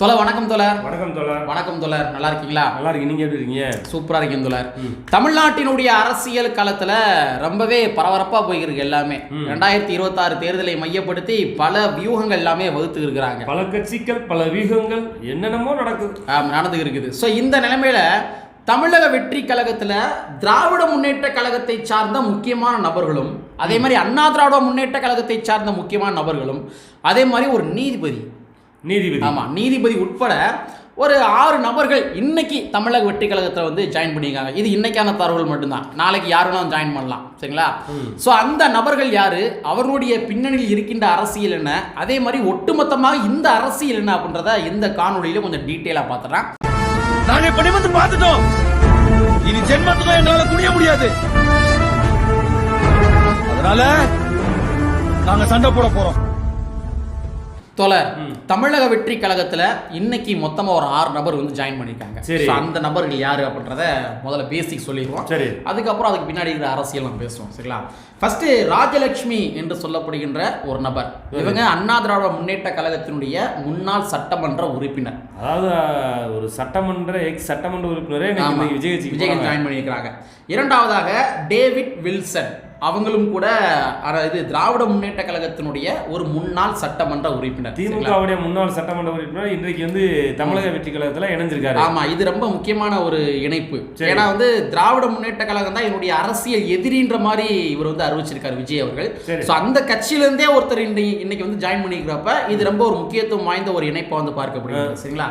தொலை வணக்கம் தோழர். வணக்கம் தோழர். வணக்கம் தோழர். நல்லா இருக்கீங்களா? நல்லா இருக்கு நீங்க எப்படி இருக்கீங்க? சூப்பரா இருக்கீங்க தோழர். தமிழ்நாட்டினுடைய அரசியல் களத்துல ரொம்பவே பரபரப்பா போயிருக்கு எல்லாமே. ரெண்டாயிரத்தி இருபத்தாறு தேர்தலை மையப்படுத்தி பல வியூகங்கள் எல்லாமே வகுத்து இருக்கிறாங்க. பல கட்சிகள் பல வியூகங்கள் என்னென்னமோ நடக்குது. நடந்து இருக்குது. ஸோ இந்த நிலைமையில தமிழக வெற்றி கழகத்துல திராவிட முன்னேற்ற கழகத்தை சார்ந்த முக்கியமான நபர்களும் அதே மாதிரி அண்ணா திராவிட முன்னேற்ற கழகத்தை சார்ந்த முக்கியமான நபர்களும் அதே மாதிரி ஒரு நீதிபதி நீதிபதி. ஆமா நீதிபதி உட்பட ஒரு ஆறு நபர்கள் இன்னைக்கு தமிழக வெற்றி கழகத்தில் வந்து ஜாயின் பண்ணியிருக்காங்க. இது இன்னைக்கான தகவல் மட்டும்தான். நாளைக்கு யார் வேணாலும் ஜாயின் பண்ணலாம். சரிங்களா? ஸோ அந்த நபர்கள் யாரு? அவர்களுடைய பின்னணியில் இருக்கின்ற அரசியல் என்ன? அதே மாதிரி ஒட்டுமொத்தமாக இந்த அரசியல் என்ன அப்படின்றத இந்த காணொளியில கொஞ்சம் டீட்டெயிலாக பார்த்துறேன் நாங்க இப்படி வந்து பார்த்துட்டோம். இனி ஜென்மத்துக்கும் எங்களால குனிய முடியாது. அதனால நாங்க சண்டை போட போறோம். தோழர் தமிழக வெற்றி கழகத்துல இன்னைக்கு மொத்தமா ஒரு ஆறு நபர் வந்து ஜாயின் பண்ணியிருக்காங்க. சரி. அந்த நபர்கள் யாரு அப்படின்றத முதல்ல பேசிக் சொல்லிடுவோம். சரி. அதுக்கப்புறம் அதுக்கு பின்னாடி இருக்கிற அரசியல் நம்ம பேசுவோம். சரிங்களா? ஃபர்ஸ்ட் ராஜலட்சுமி என்று சொல்லப்படுகின்ற ஒரு நபர். இவங்க அண்ணா திராவிட முன்னேற்ற கழகத்தினுடைய முன்னாள் சட்டமன்ற உறுப்பினர். அதாவது ஒரு சட்டமன்ற எக்ஸ் சட்டமன்ற உறுப்பினரே விஜய் போறாங்க. ஜாயின் பண்ணியிருக்கிறாங்க. இரண்டாவதாக டேவிட் வில்சன். அவங்களும் கூட இது திராவிட முன்னேற்ற கழகத்தினுடைய ஒரு முன்னாள் சட்டமன்ற உறுப்பினர்? திமுகவுடைய முன்னாள் சட்டமன்ற உறுப்பினர் இன்றைக்கு வந்து தமிழக வெற்றி கழகத்துல இணைஞ்சிருக்காரு. ஆமா இது ரொம்ப முக்கியமான ஒரு இணைப்பு. ஏன்னா வந்து திராவிட முன்னேற்ற கழகம் தான் என்னுடைய அரசியல் எதிரின்ற மாதிரி இவர் வந்து அறிவிச்சிருக்காரு விஜய் அவர்கள். சோ அந்த கட்சியில இருந்தே ஒருத்தர் இன்னைக்கு இன்னைக்கு வந்து ஜாயின் பண்ணிக்கிறப்ப இது ரொம்ப ஒரு முக்கியத்துவம் வாய்ந்த ஒரு இணைப்பா வந்து பார்க்கப்படுகிறது சரிங்களா?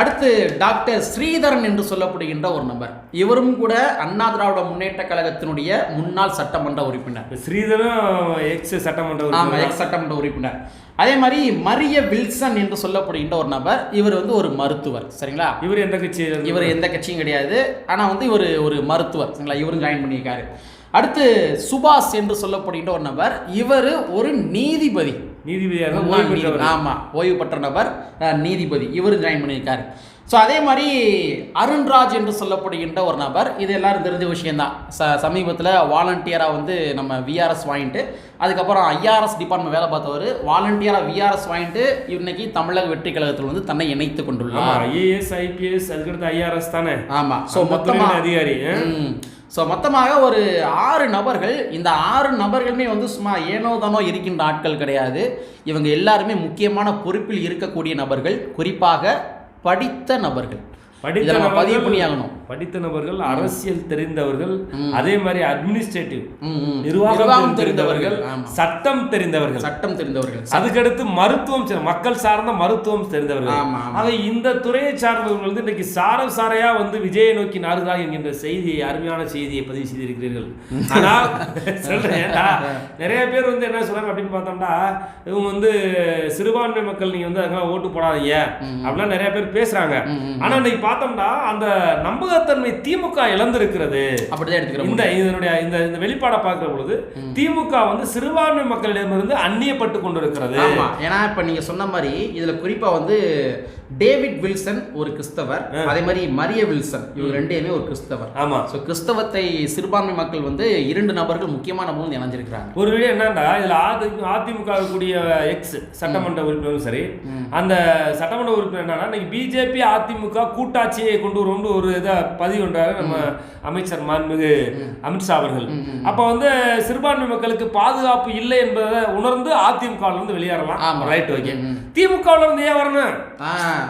அடுத்து டாக்டர் ஸ்ரீதரன் என்று சொல்லப்படுகின்ற ஒரு நபர். இவரும் கூட அண்ணா திராவிட முன்னேற்ற கழகத்தினுடைய முன்னாள் சட்டமன்ற உறுப்பினர். ஸ்ரீதரும் எக்ஸ் சட்டமன்ற ஆமா உறுப்பினர் எக்ஸ் சட்டமன்ற உறுப்பினர். அதே மாதிரி மரிய வில்சன் என்று சொல்லப்படுகின்ற ஒரு நபர் இவர் வந்து ஒரு மருத்துவர். சரிங்களா? இவர் எந்த கட்சி இவர் எந்த கட்சியும் கிடையாது. ஆனா வந்து இவர் ஒரு மருத்துவர். சரிங்களா? இவரும் ஜாயின் பண்ணியிருக்காரு. அடுத்து சுபாஷ் என்று சொல்லப்படுகின்ற ஒரு நபர். இவர் ஒரு நீதிபதி. நீதிபதியாக ஓய்வு பெற்றவர். ஆமா ஓய்வு பெற்ற நபர் நீதிபதி. இவரும் ஜாயின் பண்ணியிருக்காரு. ஸோ அதே மாதிரி அருண்ராஜ் என்று சொல்லப்படுகின்ற ஒரு நபர் இது எல்லாரும் தெரிஞ்ச விஷயம்தான். ச சமீபத்தில் வாலண்டியராக வந்து நம்ம விஆர்எஸ் வாங்கிட்டு அதுக்கப்புறம் ஐஆர்எஸ் டிபார்ட்மெண்ட் வேலை பார்த்தவர் வாலண்டியராக விஆர்எஸ் வாங்கிட்டு இன்னைக்கு தமிழக வெற்றி கழகத்தில் வந்து தன்னை இணைத்து கொண்டுள்ளார். ஐஏஎஸ் ஐபிஎஸ் அதுக்கடுத்து ஐஆர்எஸ் தானே? ஆமா ஸோ மொத்தமாக அதிகாரி? ஸோ மொத்தமாக ஒரு ஆறு நபர்கள் இந்த ஆறு நபர்களுமே வந்து சும்மா ஏனோ தானோ இருக்கின்ற ஆட்கள் கிடையாது. இவங்க எல்லாருமே முக்கியமான பொறுப்பில் இருக்கக்கூடிய நபர்கள் குறிப்பாக படித்த நபர்கள். படித்த நம்ம பதிவு பண்ணியாகணும். படித்த நபர்கள் அரசியல் தெரிந்தவர்கள் அதே மாதிரி அட்மினிஸ்ட்ரேட்டிவ். நிர்வாகம் தெரிந்தவர்கள். சட்டம் தெரிந்தவர்கள். சட்டம் தெரிந்தவர்கள். அதுக்கடுத்து மருத்துவம் மக்கள் சார்ந்த மருத்துவம் தெரிந்தவர்கள். ஆக இந்த துறையை சார்ந்தவர்கள் வந்து இன்னைக்கு சார சாரையா வந்து விஜயை நோக்கி நாடுகிறார் என்கின்ற செய்தியை அருமையான செய்தியை பதிவு செய்திருக்கிறீர்கள். ஆனா சொல்றேன் நிறைய பேர் வந்து என்ன சொல்றாங்க அப்படின்னு பார்த்தோம்னா இவங்க வந்து சிறுபான்மை மக்கள் நீங்க வந்து அதுக்கெல்லாம் ஓட்டு போடாதீங்க அப்படிலாம் நிறைய பேர் பேசுறாங்க. ஆனா இன்னைக்கு பார்த்தோம்னா அந்த நம்பகத்தன்மை திமுக இழந்திருக்கிறது. அப்படிதான் எடுத்துக்கிறோம் இந்த இதனுடைய இந்த இந்த வெளிப்பாடை பார்க்கிற பொழுது திமுக வந்து சிறுபான்மை மக்களிடமிருந்து அந்நியப்பட்டு கொண்டிருக்கிறது. ஏன்னா இப்ப நீங்க சொன்ன மாதிரி இதுல குறிப்பா வந்து டேவிட் வில்சன் ஒரு கிறிஸ்தவர் அதே மாதிரி மரிய வில்சன் இவங்க ரெண்டுமே ஒரு கிறிஸ்தவர். ஆமா. ஸோ கிறிஸ்தவத்தை சிறுபான்மை மக்கள் வந்து இரண்டு நபர்கள் முக்கியமான வந்து இணைஞ்சிருக்கிறாங்க ஒரு வீடியோ என்னன்னா இதுல அதி அதிமுக கூடிய எக்ஸ் சட்டமன்ற உறுப்பினரும் சரி. அந்த சட்டமன்ற உறுப்பினர் என்னன்னா இன்னைக்கு பிஜேபி அதிமுக கூட்டாட்சியை கொண்டு வரும்னு ஒரு இதை பதிவு பண்றாரு நம்ம அமைச்சர் மாண்புமிகு அமித்ஷா அவர்கள். அப்ப வந்து சிறுபான்மை மக்களுக்கு பாதுகாப்பு இல்லை என்பதை உணர்ந்து அதிமுக ல இருந்து வெளியேறலாம். ரைட் ஓகே திமுக ல இருந்து ஏன் வரணும்?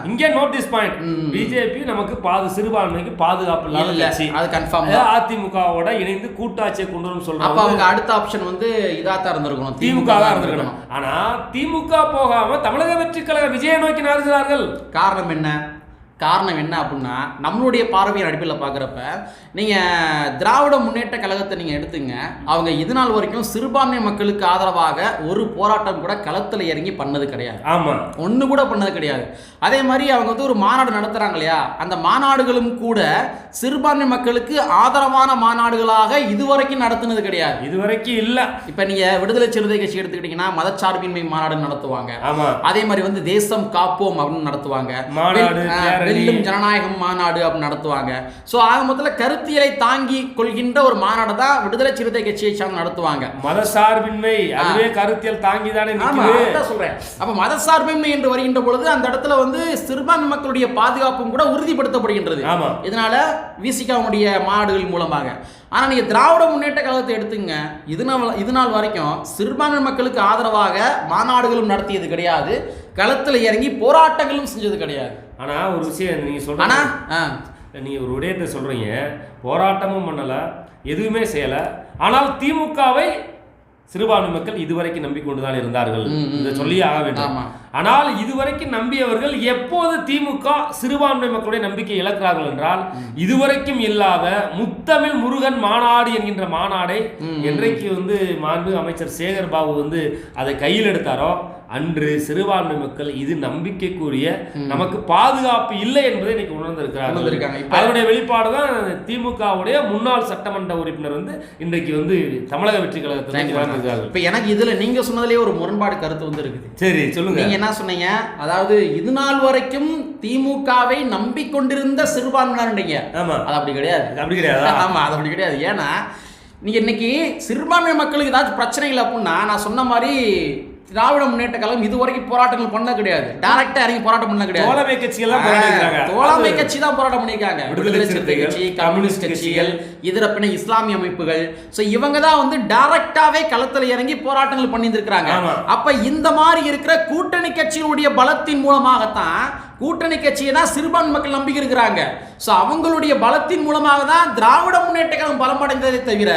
இங்கே நோட்டீஸ் பாயிண்ட் பிஜேபி நமக்கு பாது சிறுபான்மைக்கு பாதுகாப்பு இல்லாத இல்ல, கட்சி. அது அது அதிமுகவோட இணைந்து கூட்டாட்சியை கொண்டு வரும் அப்ப சொல்றாங்க அவங்க அடுத்த ஆப்ஷன் வந்து இதா தான் இருந்திருக்கணும் திமுக தான் இருந்திருக்கணும். ஆனா திமுக போகாம தமிழக வெற்றி கழக விஜயை நோக்கி நாடுகிறார்கள் காரணம் என்ன? காரணம் என்ன அப்படின்னா நம்மளுடைய பார்வையின் அடிப்படையில் பார்க்குறப்ப நீங்கள் திராவிட முன்னேற்ற கழகத்தை நீங்கள் எடுத்துங்க அவங்க இது நாள் வரைக்கும் சிறுபான்மை மக்களுக்கு ஆதரவாக ஒரு போராட்டம் கூட களத்தில் இறங்கி பண்ணது கிடையாது. ஆமா. ஒன்று கூட பண்ணது கிடையாது. அதே மாதிரி அவங்க வந்து ஒரு மாநாடு நடத்துகிறாங்க இல்லையா? அந்த மாநாடுகளும் கூட சிறுபான்மை மக்களுக்கு ஆதரவான மாநாடுகளாக இதுவரைக்கும் நடத்துனது கிடையாது. இதுவரைக்கும் இல்ல. இப்போ நீங்கள் விடுதலை சிறுத்தை கட்சி எடுத்துக்கிட்டிங்கன்னா மதச்சார்பின்மை மாநாடு நடத்துவாங்க. அதே மாதிரி வந்து தேசம் காப்போம் அப்படின்னு நடத்துவாங்க. வெல்லும் ஜனநாயகம் மாநாடு அப்படின்னு நடத்துவாங்க. ஸோ ஆக மொத்தத்தில் கருத்தியலை தாங்கி கொள்கின்ற ஒரு மாநாடு தான் விடுதலை சிறுத்தை கட்சியை சார்ந்து நடத்துவாங்க. மதசார்பின்மை அதுவே கருத்தியல் தாங்கி தானே சொல்றேன். அப்ப மதசார்பின்மை என்று வருகின்ற பொழுது அந்த இடத்துல வந்து சிறுபான்மை மக்களுடைய பாதுகாப்பும் கூட உறுதிப்படுத்தப்படுகின்றது. இதனால விசிகாவுடைய மாநாடுகள் மூலமாக. ஆனா நீங்க திராவிட முன்னேற்ற கழகத்தை எடுத்துங்க. இது நாள் இது நாள் வரைக்கும் சிறுபான்மை மக்களுக்கு ஆதரவாக மாநாடுகளும் நடத்தியது கிடையாது. களத்துல இறங்கி போராட்டங்களும் செஞ்சது கிடையாது. ஆனா ஒரு விஷயம் நீங்க ஆனா சொல்ற ஆ, நீங்க ஒரு விடயத்தை சொல்றீங்க. போராட்டமும் பண்ணல எதுவுமே செய்யல. ஆனால் திமுகவை சிறுபான்மை மக்கள் இதுவரைக்கும் நம்பிக்கொண்டுதான் இருந்தார்கள். இதை சொல்லியே ஆக வேண்டும். ஆனால் இதுவரைக்கும் நம்பியவர்கள் எப்போது திமுக சிறுபான்மை மக்களுடைய நம்பிக்கை இழக்கிறார்கள் என்றால் இதுவரைக்கும் இல்லாத முத்தமிழ் முருகன் மாநாடு என்கின்ற மாநாடை. என்றைக்கு வந்து மாண்பு அமைச்சர் சேகர் பாபு வந்து அதை கையில் எடுத்தாரோ அன்று சிறுபான்மை மக்கள் இது நம்பிக்கைக்குரிய நமக்கு பாதுகாப்பு இல்லை என்பதை இன்னைக்கு. இப்ப- அதனுடைய வெளிப்பாடு தான் திமுகவுடைய முன்னாள் சட்டமன்ற உறுப்பினர் வந்து இன்றைக்கு வந்து தமிழக வெற்றி கழகத்தில் இப்ப எனக்கு இதுல நீங்க சொன்னதுலயே ஒரு முரண்பாடு கருத்து வந்து இருக்குது. சரி சொல்லுங்க. நீங்க என்ன சொன்னீங்க? அதாவது இது நாள் வரைக்கும் திமுகவை நம்பிக்கொண்டிருந்த சிறுபான்மையினர்ன்றீங்க ஆமா. அது அப்படி கிடையாது. அப்படி கிடையாதா? ஆமா அது அப்படி கிடையாது. ஏன்னா நீங்க இன்னைக்கு சிறுபான்மை மக்களுக்கு ஏதாச்சும் பிரச்சனை இல்லை அப்படின்னா நான் சொன்ன மாதிரி திராவிட முன்னேற்ற கழகம் இது வரைக்கும் போராட்டங்கள் பண்ண கிடையாது. டைரக்டா இறங்கி போராட்டம் பண்ண கிடையாது. தோழமை போராடிக்கிறாங்க. தோழமை கட்சி தான் போராட்டம் பண்ணியிருக்காங்க. விடுதலை சிறுத்தை கட்சி கம்யூனிஸ்ட் கட்சிகள் இதர பின்ன இஸ்லாமிய அமைப்புகள். சோ இவங்க தான் வந்து டைரக்டாவே களத்துல இறங்கி போராட்டங்கள் பண்ணியிருந்திருக்கிறாங்க. ஆமா. அப்ப இந்த மாதிரி இருக்கிற கூட்டணி கட்சியினுடைய பலத்தின் மூலமாகத்தான் கூட்டணி கட்சியை தான் சிறுபான்மை மக்கள் நம்பி இருக்கிறாங்க ஸோ அவங்களுடைய பலத்தின் மூலமாக தான் திராவிட முன்னேற்ற கழகம் பலம் அடைந்ததை தவிர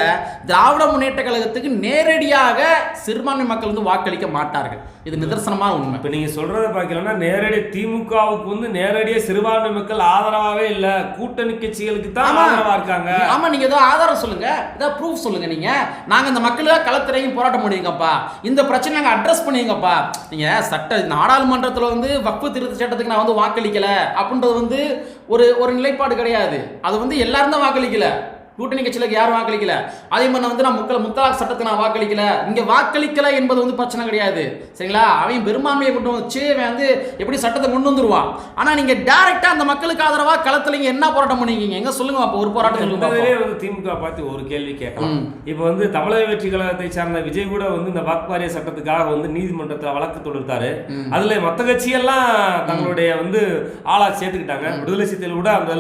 திராவிட முன்னேற்ற கழகத்துக்கு நேரடியாக சிறுபான்மை மக்கள் வந்து வாக்களிக்க மாட்டார்கள். இது நிதர்சனமான உண்மை. இப்ப நீங்க சொல்றத பாக்கலன்னா நேரடி திமுகவுக்கு வந்து நேரடியா சிறுபான்மை மக்கள் ஆதரவாவே இல்ல கூட்டணி கட்சிகளுக்கு தான் ஆமா. ஆதரவா இருக்காங்க. ஆமா நீங்க ஏதோ ஆதாரம் சொல்லுங்க. ஏதோ ப்ரூஃப் சொல்லுங்க நீங்க. நாங்க இந்த மக்களுக்காக களத்திரையும் போராட்டம் பண்ணிருக்கப்பா இந்த பிரச்சனை நாங்க அட்ரஸ் பண்ணிருங்கப்பா நீங்க சட்ட நாடாளுமன்றத்துல வந்து வக்பு திருத்த சட்டத்துக்கு நான் வந்து வாக்களிக்கல. அப்படின்றது வந்து ஒரு ஒரு நிலைப்பாடு கிடையாது. அது வந்து எல்லாரும் தான் வாக்களிக்கல. கூட்டணி கட்சியில யாரும் வாக்களிக்கல. அதே மாதிரி வந்து நான் முக்கல் முத்தலாக் சட்டத்துக்கு நான் வாக்களிக்கல. இங்க வாக்களிக்கல என்பது வந்து பிரச்சனை கிடையாது. சரிங்களா? அவன் பெரும்பான்மையை கொண்டு வச்சு வந்து எப்படி சட்டத்தை கொண்டு வந்துருவான்? ஆனா நீங்க டைரக்டா அந்த மக்களுக்கு ஆதரவா களத்துல இங்க என்ன போராட்டம் பண்ணிருக்கீங்க எங்க சொல்லுங்க அப்போ ஒரு போராட்டம் சொல்லுங்க வந்து திமுக பார்த்து ஒரு கேள்வி கேட்கலாம். இப்போ வந்து தமிழக வெற்றி கழகத்தை சார்ந்த விஜய் கூட வந்து இந்த வாக்குவாரிய சட்டத்துக்காக வந்து நீதிமன்றத்தில் வழக்கு தொடுத்தாரு. அதுல மத்த கட்சியெல்லாம் தங்களுடைய வந்து ஆளா சேர்த்துக்கிட்டாங்க. விடுதலை சிறுத்தைகள் கூட அந்த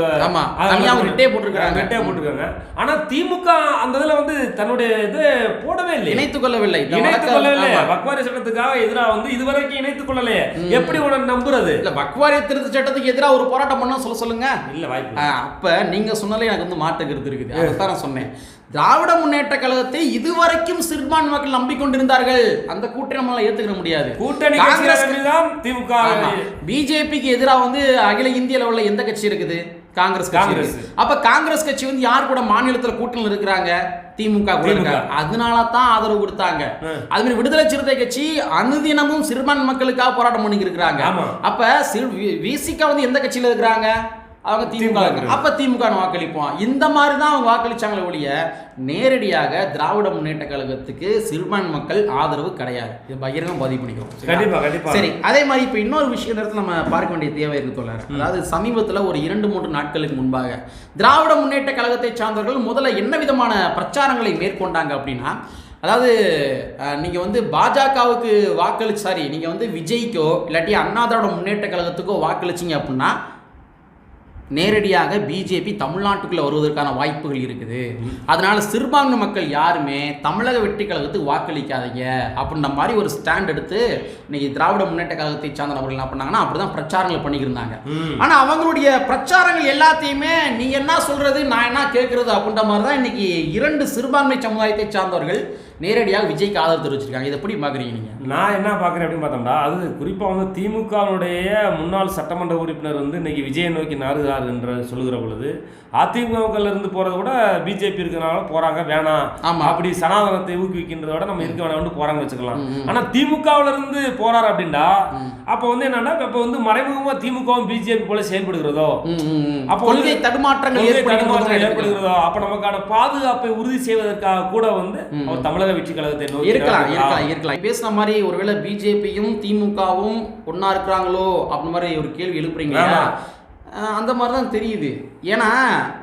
போட்டிருக்காங்க போட்டிருக்காங்க. ஆனா திமுக அந்த இதுல வந்து தன்னுடைய இது போடவே இல்லை இணைத்துக் கொள்ளவில்லை. இணைத்துக் கொள்ளவில்லை. வக்வாரி சட்டத்துக்காக எதிராக வந்து இதுவரைக்கும் இணைத்துக் கொள்ளலையே. எப்படி உடனே நம்புறது? இல்ல வக்வாரிய திருத்த சட்டத்துக்கு எதிராக ஒரு போராட்டம் பண்ண சொல்ல சொல்லுங்க. இல்ல வாய்ப்பு அப்ப நீங்க சொன்னதுல எனக்கு வந்து மாற்று கருத்து இருக்குது. அதைத்தான் நான் சொன்னேன். திராவிட முன்னேற்ற கழகத்தை இதுவரைக்கும் சிறுபான்மை மக்கள் நம்பிக்கொண்டிருந்தார்கள். அந்த கூட்டணி நம்மளால ஏத்துக்கிற முடியாது. கூட்டணி காங்கிரஸ் திமுக பிஜேபிக்கு எதிராக வந்து அகில இந்திய லெவல்ல எந்த கட்சி இருக்குது? காங்கிரஸ் கட்சி காங்கிரஸ். அப்ப காங்கிரஸ் கட்சி வந்து யார் கூட மாநிலத்துல கூட்டணியில் இருக்கிறாங்க திமுக கூட. இருக்காங்க அதனால தான் ஆதரவு கொடுத்தாங்க. அது மாதிரி விடுதலை சிறுத்தை கட்சி அனுதினமும் சிறுபான்மை மக்களுக்காக போராட்டம் பண்ணி இருக்கிறாங்க. அப்ப விசிகா வந்து எந்த கட்சியில இருக்கிறாங்க அவங்க திமுக. அப்ப திமுக வாக்களிப்போம். இந்த மாதிரி தான் அவங்க வாக்களிச்சாங்களே ஒழிய நேரடியாக திராவிட முன்னேற்ற கழகத்துக்கு சிறுபான்மை மக்கள் ஆதரவு கிடையாது. இது பகிரங்கம் பதிவு பண்ணிக்கிறோம். சரிங்களா? கண்டிப்பா கண்டிப்பா. சரி அதே மாதிரி இப்போ இன்னொரு விஷயம் இந்த இடத்துல நம்ம பார்க்க வேண்டிய தேவை இருக்கு தோழர். அதாவது சமீபத்தில் ஒரு இரண்டு மூன்று நாட்களுக்கு முன்பாக திராவிட முன்னேற்ற கழகத்தை சார்ந்தவர்கள் முதல்ல என்ன விதமான பிரச்சாரங்களை மேற்கொண்டாங்க அப்படின்னா அதாவது அஹ், நீங்க வந்து பாஜகவுக்கு வாக்களிச்சு சாரி நீங்க வந்து விஜய்க்கோ இல்லாட்டி அண்ணா திராவிட முன்னேற்ற கழகத்துக்கோ வாக்களிச்சீங்க அப்படின்னா நேரடியாக பிஜேபி தமிழ்நாட்டுக்குள்ள வருவதற்கான வாய்ப்புகள் இருக்குது அதனால சிறுபான்மை மக்கள் யாருமே தமிழக வெற்றி கழகத்துக்கு வாக்களிக்காதீங்க அப்படின்ற மாதிரி ஒரு ஸ்டாண்ட் எடுத்து இன்னைக்கு திராவிட முன்னேற்ற கழகத்தை சார்ந்த நபர்கள் என்ன பண்ணாங்கன்னா அப்படிதான் பிரச்சாரங்கள் பண்ணியிருந்தாங்க ம். ஆனா அவங்களுடைய பிரச்சாரங்கள் எல்லாத்தையுமே நீ என்ன சொல்றது நான் என்ன கேட்கறது அப்படின்ற மாதிரி தான் இன்னைக்கு இரண்டு சிறுபான்மை சமுதாயத்தை சார்ந்தவர்கள் நேரடியாக விஜய்க்கு ஆதரவு தெரிவிச்சிருக்காங்க இதை எப்படி பாக்குறீங்க நீங்க நான் என்ன பார்க்குறேன் அப்படின்னு பார்த்தோம்னா அது குறிப்பாக வந்து திமுகவுடைய முன்னாள் சட்டமன்ற உறுப்பினர் வந்து இன்னைக்கு விஜயை நோக்கி நாறுகிறார் என்று சொல்லுகிற பொழுது அதிமுகவில் இருந்து போகிறத விட பிஜேபி இருக்கிறனால போகிறாங்க வேணாம் ஆமா. அப்படி சனாதனத்தை ஊக்குவிக்கின்றத விட நம்ம இருக்க வேணாம்னு போகிறாங்கன்னு வச்சுக்கலாம். ஆனால் திமுகவுல இருந்து போறாரு அப்படின்னா அப்போ வந்து என்னன்னா இப்போ வந்து மறைமுகமாக திமுகவும் பிஜேபி போல செயல்படுகிறதோ. அப்போ கொள்கை தடுமாற்றங்கள் ஏற்படுகிறது அப்ப நமக்கான பாதுகாப்பை உறுதி செய்வதற்காக கூட வந்து. அவர் தமிழக வெற்றி கழகத்தை நோக்கி இருக்கலாம். இருக்கலாம் இருக்கலாம். பேசின மாதிரி ஒருவேளை பிஜேபியும் திமுகவும் ஒண்ணா இருக்கிறாங்களோ அப்படி மாதிரி ஒரு கேள்வி எழுப்புறீங்க. அந்த மாதிரி தான் தெரியுது. ஏன்னா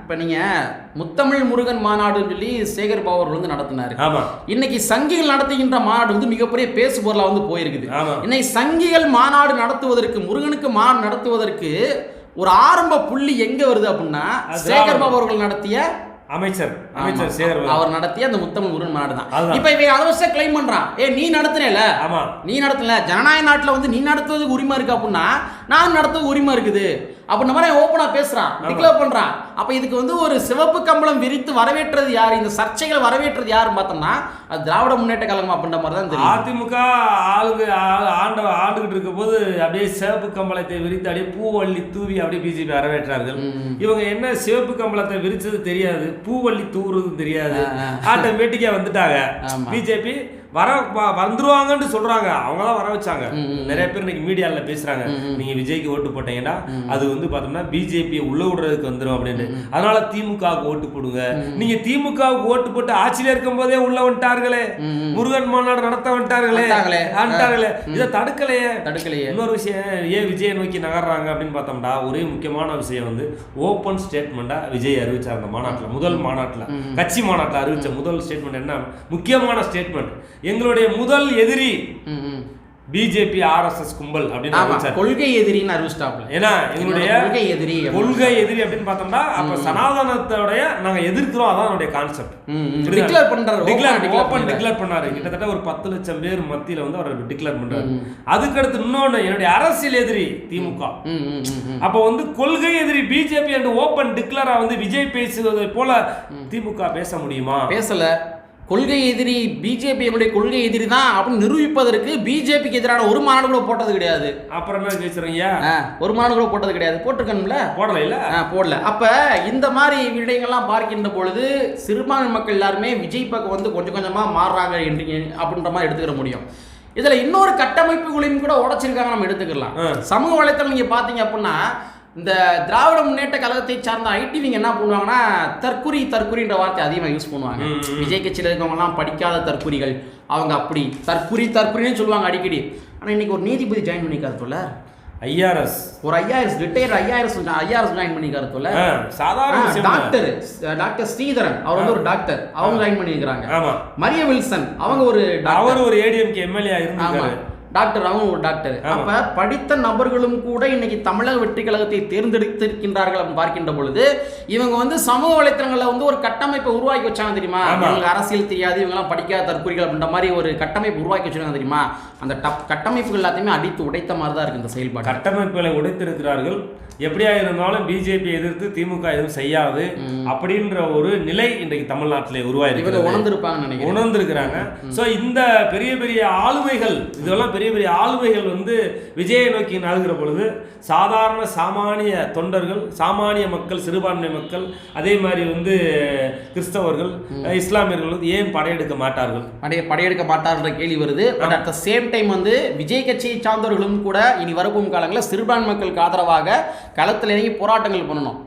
இப்போ நீங்கள் முத்தமிழ் முருகன் மாநாடுன்னு சொல்லி சேகர் பாபு அவர்கள் வந்து நடத்தினார். இன்னைக்கு சங்கிகள் நடத்துகின்ற மாநாடு வந்து மிகப்பெரிய பேசு பொருளாக வந்து போயிருக்குது. இன்னைக்கு சங்கிகள் மாநாடு நடத்துவதற்கு முருகனுக்கு மாநாடு நடத்துவதற்கு ஒரு ஆரம்ப புள்ளி எங்க வருது அப்படின்னா சேகர் பாபு அவர்கள் நடத்திய அமைச்சர் அமைச்சர் சேகர் அவர் நடத்திய அந்த முத்தமிழ் முருகன் மாநாடு தான். இப்ப இவன் அதை வச்சு கிளைம் பண்றான். ஏ நீ நடத்துனேல? ஆமா. நீ நடத்தல. ஜனநாயக நாட்டுல வந்து நீ நடத்துவதுக்கு உரிமை இருக்கு அப்படின்னா நான் நடத்துவதுக்கு உரிமை இருக்குது. அப்படின்ற மாதிரி ஓப்பனா பேசுறான். டிக்ளேர் பண்றான். அப்ப இதுக்கு வந்து ஒரு சிவப்பு கம்பளம் விரித்து வரவேற்றது யார்? இந்த சர்ச்சைகளை வரவேற்றது யாருன்னு பார்த்தோம்னா அது திராவிட முன்னேற்ற கழகம் அப்படின்ற மாதிரி தான் தெரியும். அதிமுக ஆளுங்க ஆ- ஆண்ட ஆண்டுகிட்டு இருக்கும் போது அப்படியே சிவப்பு கம்பளத்தை விரித்து அப்படியே பூவள்ளி தூவி அப்படியே பிஜேபி வரவேற்றார்கள். இவங்க என்ன சிவப்பு கம்பளத்தை விரிச்சது தெரியாது. பூவள்ளி தூவுறது தெரியாது. ஆட்டோமேட்டிக்கா வந்துட்டாங்க. பிஜேபி வர வந்துருவாங்கன்னு சொல்றாங்க. அவங்க தான் வர வச்சாங்க. நிறைய பேர் இன்னைக்கு மீடியால பேசுறாங்க. நீங்க விஜய்க்கு ஓட்டு போட்டீங்கன்னா அது வந்து பார்த்தோம்னா பிஜேபியை உள்ள விடுறதுக்கு வந்துரும் அப்படின்னு அதனால திமுகவுக்கு ஓட்டு போடுங்க. நீங்க திமுகவுக்கு ஓட்டு போட்டு ஆட்சியில இருக்கும் போதே உள்ள வந்துட்டார்களே. முருகன் மாநாடு நடத்த வந்துட்டார்களே. வந்துட்டார்களே. இதை தடுக்கலையே. தடுக்கலையே. இன்னொரு விஷயம் ஏன் விஜயை நோக்கி நகர்றாங்க அப்படின்னு பார்த்தோம்னா ஒரே முக்கியமான விஷயம் வந்து ஓப்பன் ஸ்டேட்மெண்ட்டா விஜய் அறிவிச்சார் அந்த மாநாட்டில். முதல் மாநாட்டில். கட்சி மாநாட்டில் அறிவிச்ச முதல் ஸ்டேட்மெண்ட் என்ன? முக்கியமான ஸ்டேட்மெண்ட் எங்களுடைய முதல் எதிரி. பிஜேபி ஆர்எஸ்எஸ் கும்பல் அப்படின்னு கொள்கை எதிரின்னு அறிவிச்சிட்டாப்ல ஏன்னா எங்களுடைய கொள்கை எதிரி. கொள்கை எதிரி அப்படின்னு பார்த்தோம்னா அப்ப சனாதனத்தோடைய நாங்க எதிர்க்கிறோம் அதான் அவருடைய கான்செப்ட் declare பண்றாரு, டிக்ளேர் ஓப்பன். டிக்ளேர் பண்ணாரு. கிட்டத்தட்ட ஒரு பத்து லட்சம் பேர் மத்தியில வந்து அவர் டிக்ளேர் பண்றாரு. அதுக்கடுத்து இன்னொன்னு என்னுடைய அரசியல் எதிரி திமுக. அப்ப வந்து கொள்கை எதிரி பிஜேபி என்று ஓப்பன் டிக்ளரா வந்து விஜய் பேசுவதை போல திமுக பேச முடியுமா? பேசல. கொள்கை எதிரி பிஜேபி என்னுடைய கொள்கை எதிரி தான் அப்படின்னு நிரூபிப்பதற்கு பிஜேபிக்கு எதிரான ஒரு மாநாடு கூட போட்டது கிடையாது. அப்புறம் என்ன ஆ, ஒரு மாநாடு கூட போட்டது கிடையாது. போட்டிருக்கணும்ல? போடல இல்ல? போடல. அப்ப இந்த மாதிரி விடயங்கள்லாம் பார்க்கின்ற பொழுது சிறுபான்மை மக்கள் எல்லாருமே விஜய் பக்கம் வந்து கொஞ்சம் கொஞ்சமா மாறுறாங்க என்று அப்படின்ற மாதிரி எடுத்துக்கிற முடியும். இதுல இன்னொரு கட்டமைப்புகளையும் கூட உடைச்சிருக்காங்க நம்ம எடுத்துக்கலாம். சமூக வலைத்தளம் நீங்க பாத்தீங்க அப்படின்னா இந்த திராவிட முன்னேற்ற கழகத்தை சார்ந்த ஐடிவிங்க என்ன பண்ணுவாங்கன்னா தற்குறி தற்குறின்ற வார்த்தை அதிகமாக யூஸ் பண்ணுவாங்க. விஜய் கட்சியில் இருக்கவங்கலாம் படிக்காத தற்குறிகள் அவங்க அப்படி. தற்குறி தற்குறின்னு சொல்லுவாங்க அடிக்கடி. ஆனா இன்னைக்கு ஒரு நீதிபதி ஜாயின் பண்ணிக்காரு போல. ஐஆர்எஸ் ஒரு IRS retire IRS IRS join பண்ணிக்காரு போல. சாதாரண. Doctor doctor Sridharan. அவர் வந்து ஒரு டாக்டர் அவங்க ஜாயின் பண்ணியிருக்கிறாங்க. மரிய வில்சன் அவங்க ஒரு அவர் ஒரு ஏடிஎம்கே எம்எல்ஏ ஆமா இருந்திருக்காரு. டாக்டர் அவங்க ஒரு டாக்டர். அப்ப படித்த நபர்களும் கூட இன்னைக்கு தமிழக வெற்றி கழகத்தை தேர்ந்தெடுத்திருக்கின்றார்கள் பார்க்கின்ற பொழுது இவங்க வந்து சமூக வலைத்தளங்கள்ல வந்து ஒரு கட்டமைப்பை உருவாக்கி வச்சாங்க தெரியுமா. இவங்களுக்கு அரசியல் தெரியாது இவங்க எல்லாம் படிக்காத தற்கொலைகள் அப்படின்ற மாதிரி ஒரு கட்டமைப்பு உருவாக்கி வச்சிருக்காங்க தெரியுமா? அந்த டப் கட்டமைப்புகள் எல்லாத்தையுமே அடித்து உடைத்த மாதிரி தான் இருக்கு இந்த செயல்பாடு. கட்டமைப்புகளை உடைத்திருக்கிறார்கள். எப்படியா இருந்தாலும் பிஜேபி எதிர்த்து திமுக எதுவும் செய்யாது அப்படின்ற ஒரு நிலை இன்றைக்கு தமிழ்நாட்டிலே இவங்க உருவாயிருக்கிறது உணர்ந்திருப்பாங்கன்னு நினைக்கிறேன். உணர்ந்திருக்கிறாங்க. ஸோ இந்த பெரிய பெரிய ஆளுமைகள் இதெல்லாம் பெரிய பெரிய ஆளுமைகள் வந்து விஜயை நோக்கி நகர்கிற பொழுது சாதாரண சாமானிய தொண்டர்கள் சாமானிய மக்கள் சிறுபான்மை மக்கள் அதே மாதிரி வந்து கிறிஸ்தவர்கள் இஸ்லாமியர்கள் வந்து ஏன் படையெடுக்க மாட்டார்கள்? படைய படையெடுக்க மாட்டார்ன்ற கேள்வி வருது. But at the same time வந்து விஜய் கட்சியை சார்ந்தவர்களும் கூட இனி வரப்போகும் காலங்களில் சிறுபான்மை மக்களுக்கு ஆதரவாக களத்தில் இறங்கி போராட்டங்கள் பண்ணணும்.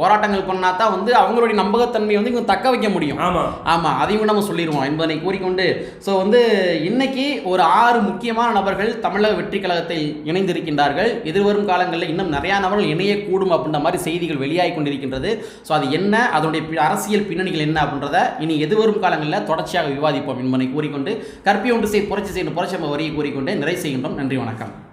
போராட்டங்கள் பண்ணா தான் வந்து அவங்களுடைய நம்பகத்தன்மையை வந்து இவங்க தக்க வைக்க முடியும். ஆமா. ஆமா அதையும் நம்ம சொல்லிடுவோம் என்பதனை கூறிக்கொண்டு ஸோ வந்து இன்னைக்கு ஒரு ஆறு முக்கியமான நபர்கள் தமிழக வெற்றி கழகத்தில் இணைந்திருக்கின்றார்கள். எதிர்வரும் காலங்களில் இன்னும் நிறையா நபர்கள் இணையக்கூடும் அப்படின்ற மாதிரி செய்திகள் வெளியாகி கொண்டிருக்கின்றது. ஸோ அது என்ன? அதனுடைய பி- அரசியல் பின்னணிகள் என்ன அப்படின்றத இனி எதிர்வரும் காலங்களில் தொடர்ச்சியாக விவாதிப்போம் என்பதை கூறிக்கொண்டு கற்பி ஒன்று செய் புரட்சி செய்யணும் புரட்சி வரியை கூறிக்கொண்டு நிறை செய்கின்றோம். நன்றி வணக்கம்.